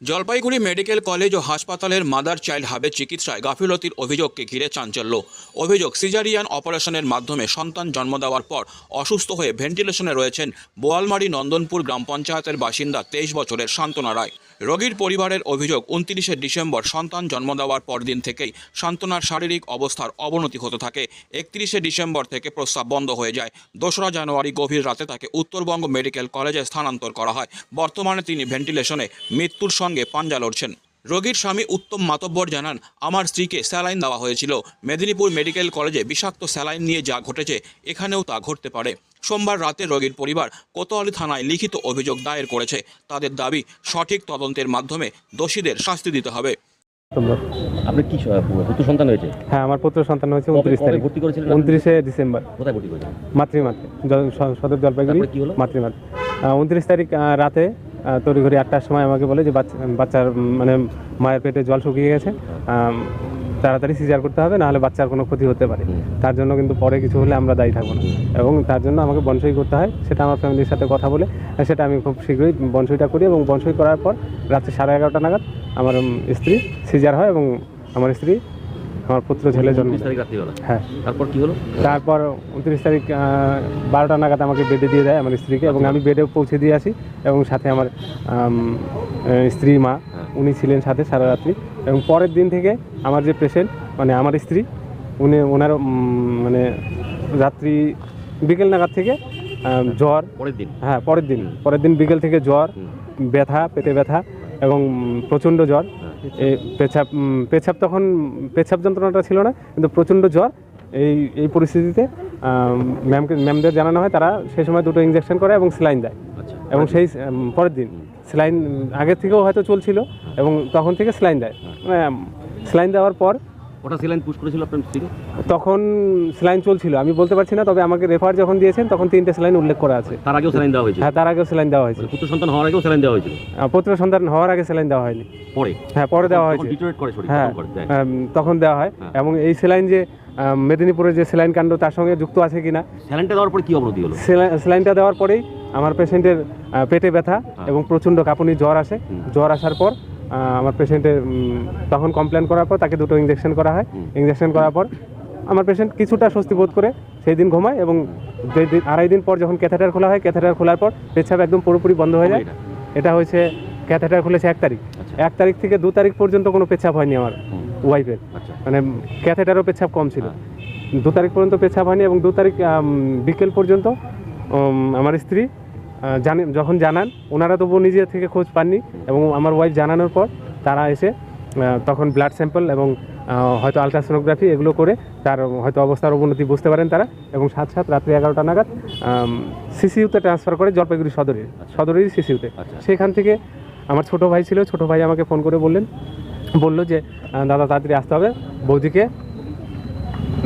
Jalpaiguri medical college ও হাসপাতালের mother child হাবের চিকিৎসায় গাফিলতির অভিযোগকে ঘিরে চাঞ্চল্য। অভিযোগ, সিজারিয়ান অপারেশনের মাধ্যমে সন্তান জন্ম দেওয়ার পর অসুস্থ হয়ে ভেন্টিলেশনে রয়েছেন বোয়ালমারি নন্দনপুর গ্রাম পঞ্চায়েতের বাসিন্দা তেইশ বছরের শান্তনা রায়। রোগীর পরিবারের অভিযোগ, উনত্রিশে ডিসেম্বর সন্তান জন্ম দেওয়ার পরদিন থেকেই সান্ত্বনার শারীরিক অবস্থার অবনতি হতে থাকে। একত্রিশে ডিসেম্বর থেকে প্রস্রাব বন্ধ হয়ে যায়। দোসরা জানুয়ারি গভীর রাতে তাকে উত্তরবঙ্গ মেডিকেল কলেজে স্থানান্তর করা হয়। বর্তমানে তিনি ভেন্টিলেশনে মৃত্যুর সঙ্গে পাঞ্জা লড়ছেন। রোগীর স্বামী উত্তম মাতব্বর জানান আমার স্ত্রীকে স্যালাইন দেওয়া হয়েছিল। মেদিনীপুর মেডিকেল কলেজে বিষাক্ত স্যালাইন নিয়ে যা ঘটেছে এখানেও তা ঘটতে পারে। সোমবার রাতে রোগীর পরিবার কোতোয়ালি থানায় লিখিত অভিযোগ দায়ের করেছে। তাদের দাবি সঠিক তদন্তের মাধ্যমে দোষীদের শাস্তি দিতে হবে। তোমরা আপনার কি পুত্র সন্তান হয়েছে? হ্যাঁ আমার পুত্র সন্তান হয়েছে উনত্রিশ তারিখ। ভর্তি করেছিলেন উনত্রিশে ডিসেম্বর। কোথায় ভর্তি করেছেন মাতৃমাতে সদর জলপাইগুড়ি। কি হলো? মাতৃমাতে। উনত্রিশ তারিখ রাতে তড়িঘড়ি আটটার সময় আমাকে বলে যে বাচ্চা বাচ্চার মানে মায়ের পেটে জল শুকিয়ে গেছে তাড়াতাড়ি সিজার করতে হবে নাহলে বাচ্চার কোনো ক্ষতি হতে পারে। তার জন্য কিন্তু পরে কিছু হলে আমরা দায়ী থাকব না। এবং তার জন্য আমাকে বনসই করতে হয় সেটা আমার ফ্যামিলির সাথে কথা বলে সেটা আমি খুব শীঘ্রই বনসইটা করি এবং বনসই করার পর রাত্রে সাড়ে এগারোটা নাগাদ আমার স্ত্রী সিজার হয় এবং আমার স্ত্রী আমার পুত্র ছেলে জন্ম তারিখ রাত্রিবেলা? হ্যাঁ। তারপর কি হলো? তারপর উনত্রিশ তারিখ বারোটা নাগাদ আমাকে বেডে দিয়ে দেয় আমার স্ত্রীকে এবং আমি বেডে পৌঁছে দিয়ে আসি এবং সাথে আমার স্ত্রী মা উনি ছিলেন সাথে সারা রাত্রি। এবং পরের দিন থেকে আমার যে পেশেন্ট মানে আমার স্ত্রী উনি ওনার মানে রাত্রি বিকেল নাগাদ থেকে জ্বর। পরের দিন? হ্যাঁ পরের দিন। পরের দিন বিকেল থেকে জ্বর ব্যথা পেটে ব্যথা এবং প্রচণ্ড জ্বর। এই পেছাব পেছাব তখন পেছাব যন্ত্রণাটা ছিল না কিন্তু প্রচণ্ড জ্বর এই এই পরিস্থিতিতে ম্যামকে ম্যামদের জানানো হয় তারা সেই সময় দুটো ইঞ্জেকশন করে এবং স্যালাইন দেয়। আচ্ছা এবং সেই পরের দিন। স্যালাইন আগের থেকেও হয়তো চলছিল এবং তখন থেকে স্যালাইন দেয়। স্যালাইন দেওয়ার পর ওটা সিলাইন পুশ করেছিল আপনার তখন স্যালাইন চলছিল আমি বলতে পারছি না তবে আমাকে রেফার যখন দিয়েছেন তখন তিনটে স্যালাইন উল্লেখ করা আছে। তার আগেও স্যালাইন দেওয়া হয়েছিল? হ্যাঁ তার আগেও স্যালাইন দেওয়া হয়েছে মানে পুত্র সন্তান হওয়ার আগেও স্যালাইন দেওয়া হয়েছিল? আহ, পুত্র সন্তান হওয়ার আগে স্যালাইন দেওয়া হয়নি। পরে? হ্যাঁ পরে দেওয়া হয়েছে ডিটোরেট করে শরীর হ্যাঁ তখন করে দেয়। আম, তখন দেওয়া হয়। হ্যাঁ। এবং এই স্যালাইন যে আম, মেদিনীপুরের যে স্যালাইন কাণ্ড তার সঙ্গে যুক্ত আছে কিনা স্যালাইনটা দেওয়ার পরে কি অবনতি হলো? স্যালাইনটা দেওয়ার পরেই আমার পেশেন্টের পেটে ব্যথা এবং প্রচণ্ড কাঁপুনি জ্বর আসে। হুম। জ্বর আসার পর আমার পেশেন্টের তখন কমপ্লেন করার পর তাকে দুটো ইঞ্জেকশন করা হয়। ইঞ্জেকশন করার পর আমার পেশেন্ট কিছুটা স্বস্তি বোধ করে সেই দিন ঘুমায় এবং যে দিন আড়াই দিন পর যখন ক্যাথেটার খোলা হয় ক্যাথেটার খোলার পর পেছাব একদম পুরোপুরি বন্ধ হয়ে যায়। এটা? হয়েছে ক্যাথেটার খুলেছে এক তারিখ। আচ্ছা। এক তারিখ থেকে দু তারিখ পর্যন্ত কোনো পেছাব হয়নি আমার ওয়াইফের আচ্ছা। মানে ক্যাথেটারও পেছাব কম ছিল। হ্যাঁ। দু তারিখ পর্যন্ত পেছাব হয়নি এবং দু তারিখ বিকেল পর্যন্ত আমার স্ত্রী জানে যখন জানান ওনারা তবুও নিজে থেকে খোঁজ পাননি এবং আমার ওয়াইফ জানানোর পর তারা এসে তখন ব্লাড স্যাম্পল এবং হয়তো আলট্রাসোনোগ্রাফি এগুলো করে তার হয়তো অবস্থার অবনতি বুঝতে পারেন তারা এবং সাত সাত রাত্রি এগারোটা নাগাদ সিসিউতে ট্রান্সফার করে জলপাইগুড়ি সদরে সদরেরই সিসিউতে আচ্ছা। সেখান থেকে আমার ছোট ভাই ছিল ছোট ভাই আমাকে ফোন করে বললেন বলল যে দাদা তাড়াতাড়ি আসতে হবে বৌদিকে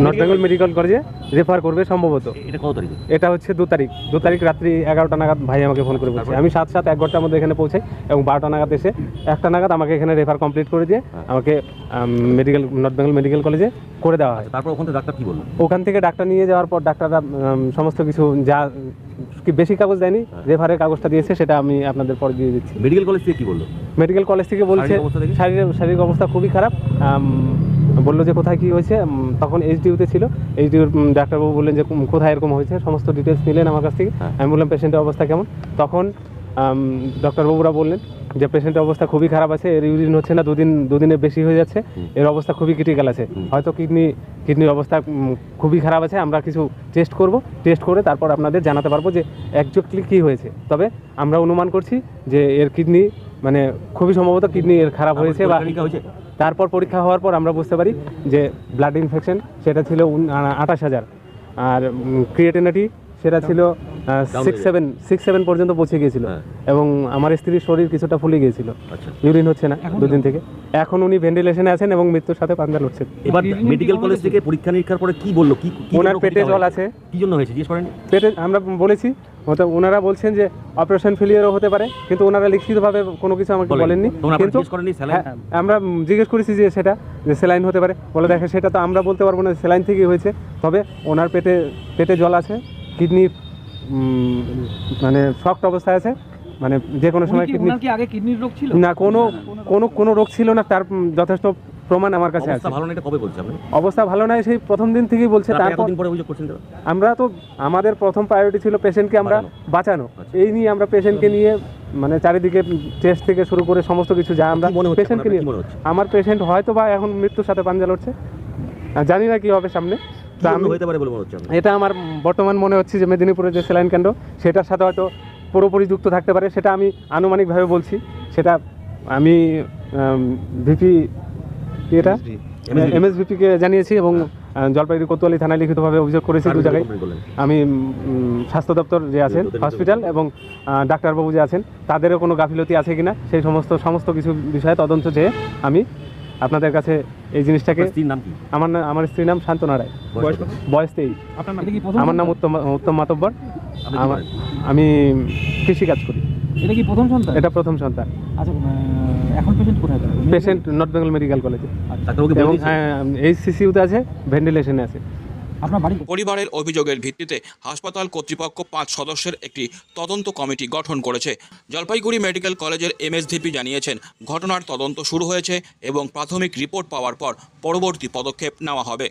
নর্থ বেঙ্গল মেডিকেল কলেজে রেফার করবে সম্ভবত। এটা কত তারিখে? এটা হচ্ছে দু তারিখ। দু তারিখ রাত্রি এগারোটা নাগাদ ভাই আমাকে ফোন করে বলছে। আমি সাত সাত এক ঘণ্টার মধ্যে এখানে পৌঁছাই এবং বারোটা নাগাদ এসে একটা নাগাদ আমাকে এখানে রেফার কমপ্লিট করে দিয়ে আমাকে মেডিকেল নর্থ বেঙ্গল মেডিকেল কলেজে করে দেওয়া হয়। তারপর ওখান থেকে ডাক্তার কি বলল? ওখান থেকে ডাক্তার নিয়ে যাওয়ার পর ডাক্তাররা সমস্ত কিছু যা কি বেশি কাগজ দেয়নি রেফারের কাগজটা দিয়েছে সেটা আমি আপনাদের পরে দিয়ে দিচ্ছি। মেডিকেল কলেজ থেকে কী বলল? মেডিকেল কলেজ থেকে বলছে শারীরিক শারীরিক অবস্থা খুবই খারাপ। বলল যে কোথায় কী হয়েছে তখন এইচডিউতে ছিল। এইচডিউর ডাক্তারবাবু বললেন যে কোথায় এরকম হয়েছে সমস্ত ডিটেলস নিলেন আমার কাছ থেকে। হ্যাঁ। আমি বললাম পেশেন্টের অবস্থা কেমন? তখন ডক্টরবাবুরা বললেন যে পেশেন্টের অবস্থা খুবই খারাপ আছে এর ইউরিন হচ্ছে না দুদিন দুদিনের বেশি হয়ে যাচ্ছে এর অবস্থা খুবই ক্রিটিক্যাল আছে। হয়তো কিডনি কিডনির অবস্থা খুবই খারাপ আছে আমরা কিছু টেস্ট করব টেস্ট করে তারপর আপনাদের জানাতে পারব যে একজাক্টলি কী হয়েছে। তবে আমরা অনুমান করছি যে এর কিডনি মানে খুবই সম্ভবত কিডনি এর খারাপ হয়েছে বা হয়েছে? তারপর পরীক্ষা হওয়ার পর আমরা বুঝতে পারি যে ব্লাড ইনফেকশন সেটা ছিল আঠাশ হাজার। আর ক্রিয়েটিনিটি সেটা ছিল সিক্স সেভেন সিক্স সেভেন পর্যন্ত পৌঁছে গিয়েছিল। হ্যাঁ। এবং আমার স্ত্রীর শরীর কিছুটা ফুলে গিয়েছিল। আচ্ছা। ইউরিন হচ্ছে না দুদিন থেকে। এখন উনি ভেন্টিলেশনে আছেন এবং মৃত্যুর সাথে পাঞ্জা লড়ছেন। এবার মেডিকেল কলেজ থেকে পরীক্ষা নিরীক্ষার পরে কি বলল? কি কি ওনার পেটে জল আছে। কি জন্য হয়েছে? জিজ্ঞেস করেন। পেটে আমরা বলেছি মতো ওনারা বলছেন যে অপারেশন ফেলিয়ারও হতে পারে কিন্তু ওনারা লিখিতভাবে কোনো কিছু আমাকে বলেননি। কিন্তু? হ্যাঁ, আমরা জিজ্ঞেস করেছি যে সেটা যে স্যালাইন হতে পারে বলে দেখে সেটা তো আমরা বলতে পারব না স্যালাইন থেকেই হয়েছে তবে ওনার পেটে পেটে জল আছে কিডনি মানে শক্ট অবস্থায় আছে মানে যে কোনো সময় কিডনি আগে কিডনির রোগ ছিল না কোনো কোনো কোনো রোগ ছিল না তার যথেষ্ট প্রমাণ আমার কাছে আছে। অবস্থা ভালো না এটা কবে বলছে আপনি? অবস্থা ভালো নয় সেই প্রথম দিন থেকেই বলছে তারপর এতদিন পরে অভিযোগ করছেন আমরা তো আমাদের প্রথম প্রায়োরিটি ছিল পেশেন্টকে আমরা বাঁচানো। আচ্ছা। এই নিয়ে আমরা পেশেন্টকে নিয়ে মানে চারিদিকে টেস্ট থেকে শুরু করে সমস্ত কিছু যা আমরা পেশেন্টকে নিয়ে? আমার পেশেন্ট হয়তো বা এখন মৃত্যুর সাথে পাঞ্জা লড়ছে। জানি না কি হবে সামনে। মনে এটা আমার বর্তমান মনে হচ্ছে যে মেদিনীপুরের যে সেলাইন কেন্দ্র সেটার সাথে হয়তো পুরোপুরি যুক্ত থাকতে পারে। সেটা আমি আনুমানিকভাবে বলছি। সেটা আমি ভিপি এটা MSVP এমএসভিপিকে জানিয়েছি এবং জলপাইগুড়ি কোতোয়ালি থানায় লিখিতভাবে অভিযোগ করেছি কার দু জায়গায়। আমি স্বাস্থ্য দপ্তর যে আছেন হসপিটাল এবং ডাক্তারবাবু যে আছেন তাদেরও কোনো গাফিলতি আছে কিনা? সেই সমস্ত সমস্ত কিছু বিষয়ে তদন্ত চেয়ে আমি আপনাদের কাছে এই জিনিসটাকে আমার নাম আমার স্ত্রীর নাম শান্তনা রায় বয়স তেইশ। আমার নাম উত্তম উত্তম মাতব্বর। আমার আমি কৃষি কাজ করি। এটা কি প্রথম সন্তান? এটা প্রথম সন্তান। আচ্ছা এখন পেশেন্ট কোথায়? পেশেন্ট নর্থ বেঙ্গল মেডিকেল কলেজে এবং? এই সিসিউতে আছে ভেন্টিলেশনে আছে। পরিবারের অভিযোগের ভিত্তিতে হাসপাতাল কর্তৃপক্ষ পাঁচ সদস্যের একটি তদন্ত কমিটি গঠন করেছে। জলপাইগুড়ি মেডিকেল কলেজের এমএসভিপি জানিয়েছেন ঘটনার তদন্ত শুরু হয়েছে এবং প্রাথমিক রিপোর্ট পাওয়ার পর পরবর্তী পদক্ষেপ নেওয়া হবে।